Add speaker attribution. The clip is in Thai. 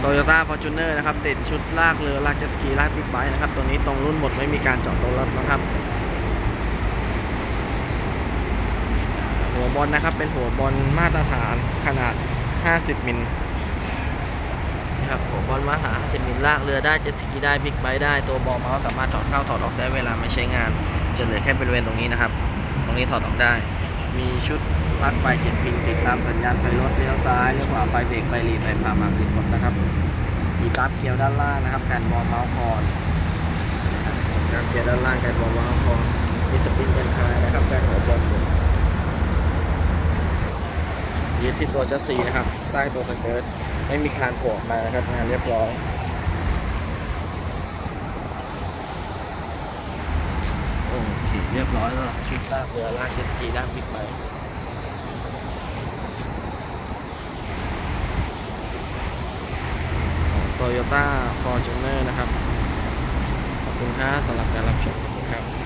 Speaker 1: โตโยต้าฟอร์จูเนอร์นะครับติดชุดลากเรือลากเจ็ตสกีลากบิ๊กไบค์นะครับตัวนี้ตรงรุ่นหมดไม่มีการเจาะตัวรถนะครับ หัวบอลนะครับเป็นหัวบอลมาตรฐานขนาด 50 มิลนะครับหัวบอลมาตรฐาน50มิลลากเรือได้เจ็ตสกีได้บิ๊กไบค์ได้ตัวบอลมันก็สามารถถอดเข้าถอดออกได้เวลาไม่ใช้งานจะเหลือแค่บริเวณตรงนี้นะครับ ตรงนี้ถอดออกได้ มีชุดปลั๊กไฟเจ็ดพินติดตามสัญญาณไฟรถเลี้ยวซ้ายเลี้ยวขวาไฟเบรกไฟหลีไฟผ่ามากติดหมดนะครับ มีกราฟเกียวด้านล่างนะครับแผ่นบอลเมาส์คอนกราฟเกียวด้านล่างแผ่นบอลเมาส์คอนมีสปริงกันคายนะครับแผ่นหัวบอลยึดที่ตัวจัสซีนะครับ ใต้ตัวสเกิร์ตไม่มีคานโผล่ออกมานะครับงานเรียบร้อย โอเคเรียบร้อยแล้วชุดลากเรือลากเจ็ตสกีลากบิ๊กไบค์โตโยต้าฟอร์จูเนอร์นะครับ ขอบคุณครับสำหรับการรับชมครับ